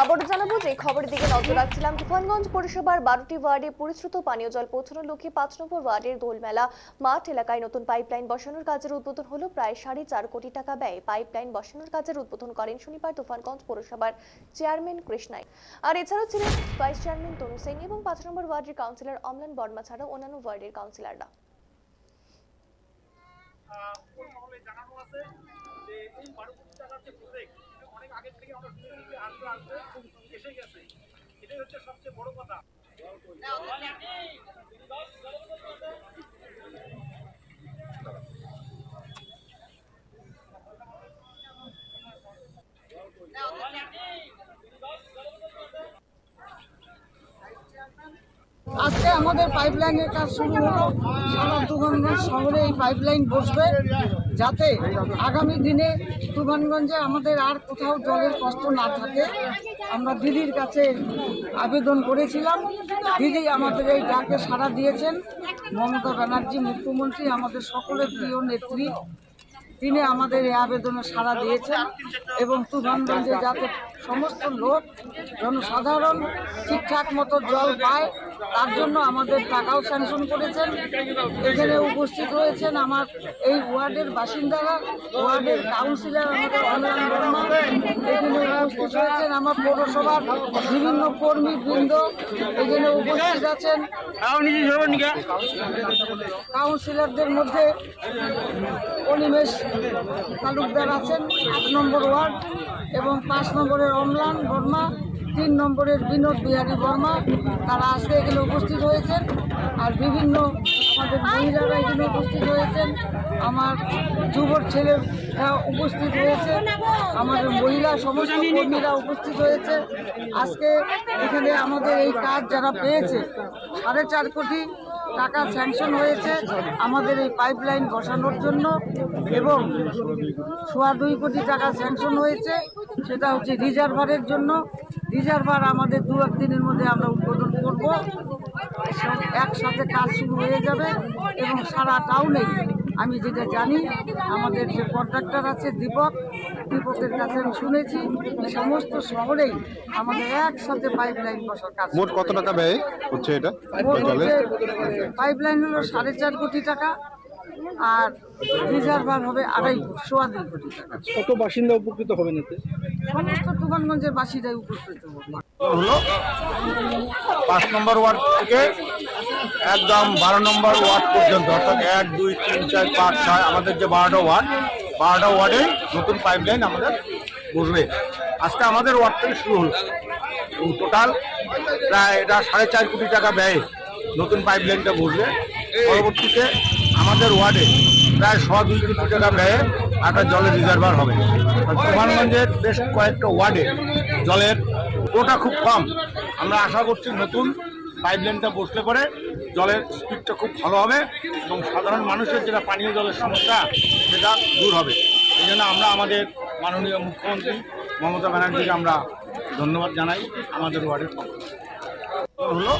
আবারও জানাব যে খবরের দিকে নজর রাখছিলাম তুফানগঞ্জ পৌরসভার বারোটি ওয়ার্ডে পরিশ্রুত পানীয় জল পৌঁছানোর লক্ষ্যে পাঁচ নম্বর ওয়ার্ডের দোলমেলা। মাঠ এলাকায় নতুন পাইপলাইন বসানোর কাজের উদ্বোধন হলো প্রায় সাড়ে চার কোটি টাকা ব্যয়। পাইপলাইন বসানোর কাজের উদ্বোধন করেন শনিবার তুফানগঞ্জ পৌরসভার চেয়ারম্যান কৃষ্ণাই আর এছাড়াও ছিলেন ভাইস চেয়ারম্যান তনু সিং এবং পাঁচ নম্বর ওয়ার্ডের কাউন্সিলর অমলান বর্মা ছাড়াও অন্যান্য ওয়ার্ডের কাউন্সিলররা জানানো আছে যে এই বারো কোটি টাকার যে প্রজেক্ট অনেক আগের থেকে আমরা শুনেছি আসবে আসবে এসে গেছে এটাই হচ্ছে সবচেয়ে বড় কথা আজকে আমাদের পাইপলাইনের কাজ শুরু হলো। সারা তুফানগঞ্জ শহরে এই পাইপলাইন বসবে যাতে আগামী দিনে তুফানগঞ্জে আমাদের আর কোথাও জলের কষ্ট না থাকে। আমরা দিদির কাছে আবেদন করেছিলাম। দিদি আমাদের এই ডাকে সাড়া দিয়েছেন। মমতা ব্যানার্জি, মুখ্যমন্ত্রী, আমাদের সকলের প্রিয় নেত্রী, তিনি আমাদের এই আবেদনে সাড়া দিয়েছেন এবং তুফানগঞ্জে যাতে সমস্ত লোক, জনসাধারণ ঠিকঠাক মতো জল পায় তার জন্য আমাদের টাকাও স্যাংশন করেছেন। এখানে উপস্থিত রয়েছেন আমার এই ওয়ার্ডের বাসিন্দারা, ওয়ার্ডের কাউন্সিলর আমাদের অনলাইন বর্মা। এখানে উপস্থিত রয়েছেন আমার পৌরসভার বিভিন্ন কর্মী বৃন্দ। এখানে উপস্থিত আছেন কাউন্সিলরদের মধ্যে অনিমেষ তালুকদার আছেন, আট নম্বর ওয়ার্ড এবং পাঁচ নম্বরের অমলান বর্মা। তিন নম্বরের বিনোদ বিহারী বর্মা, তারা আজকে এখানে উপস্থিত হয়েছেন। আর বিভিন্ন আমাদের মহিলারা এখানে উপস্থিত হয়েছেন। আমার যুবর ছেলে উপস্থিত হয়েছে। আমাদের মহিলা সমস্ত কর্মীরা উপস্থিত হয়েছে। আজকে এখানে আমাদের এই কাজ যারা পেয়েছে, সাড়ে চার কোটি টাকা স্যাংশন হয়েছে আমাদের এই পাইপ লাইন বসানোর জন্য এবং সোয়া দুই কোটি টাকা স্যাংশন হয়েছে, সেটা হচ্ছে রিজার্ভারের জন্য। রিজার্ভার আমাদের দু এক দিনের মধ্যে আমরা উদ্বোধন করব। একসাথে কাজ শুরু হয়ে যাবে এবং সারা টাউনেই আমি যেটা জানি আমাদের যে কন্ট্রাক্টর আছে দীপক দীপকের কাছে আমি শুনেছি সমস্ত শহরেই আমাদের একসাথে পাইপলাইন বসার কাজ মোট কত টাকা ব্যয় হচ্ছে এটা? পাইপ লাইন হলো সাড়ে চার কোটি টাকা আর রিজার্ভার হবে আড়াই সোয়া দুই কোটি টাকা। কত বাসিন্দা উপকৃত হবেন এতে? সমস্ত তুফানগঞ্জের বাসীরাই উপকৃত হবে। হলো পাঁচ নম্বর ওয়ার্ড থেকে একদম বারো নম্বর ওয়ার্ড পর্যন্ত, অর্থাৎ এক, দুই, তিন, চার, পাঁচ, ছয়, আমাদের যে বারোটা ওয়ার্ড, বারোটা ওয়ার্ডে নতুন পাইপলাইন আমাদের বসবে। আজকে আমাদের ওয়ার্ড থেকে শুরু হলো। টোটাল প্রায় এটা সাড়ে চার কোটি টাকা ব্যয়ে নতুন পাইপলাইনটা বসবে। পরবর্তীতে আমাদের ওয়ার্ডে প্রায় ছ দুই কোটি টাকা ব্যয়ে একটা জলের রিজার্ভার হবে। তুফানগঞ্জের বেশ কয়েকটা ওয়ার্ডে জলের ফ্লোটা খুব কম। আমরা আশা করছি নতুন পাইপলাইনটা বসলে পরে জলের স্পিডটা খুব ভালো হবে এবং সাধারণ মানুষের যেটা পানীয় জলের সমস্যা, সেটা দূর হবে। এই জন্য আমরা আমাদের মাননীয় মুখ্যমন্ত্রী মমতা ব্যানার্জিকে আমরা ধন্যবাদ জানাই আমাদের ওয়ার্ডের পক্ষ হলো